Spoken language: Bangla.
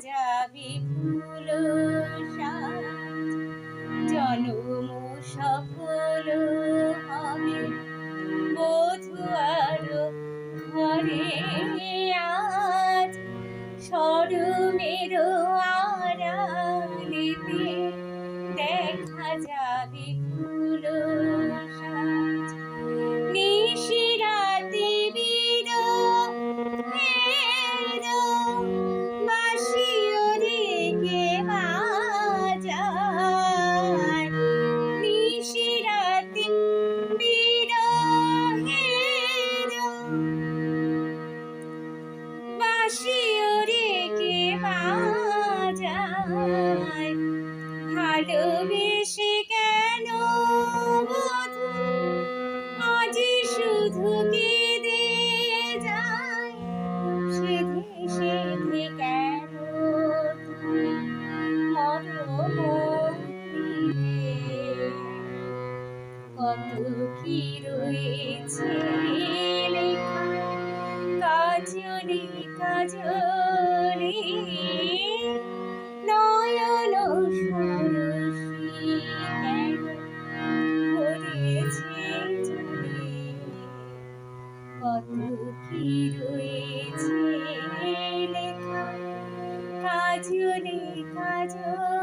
যাবে ফুল জনম সফল হবে। বধুয়ার ঘরে আজ। সরমের আড়ালেতে কেন তুমি দিলে? কত কি রয়েছে কাজলে কাজল Kajuni, Kajuni.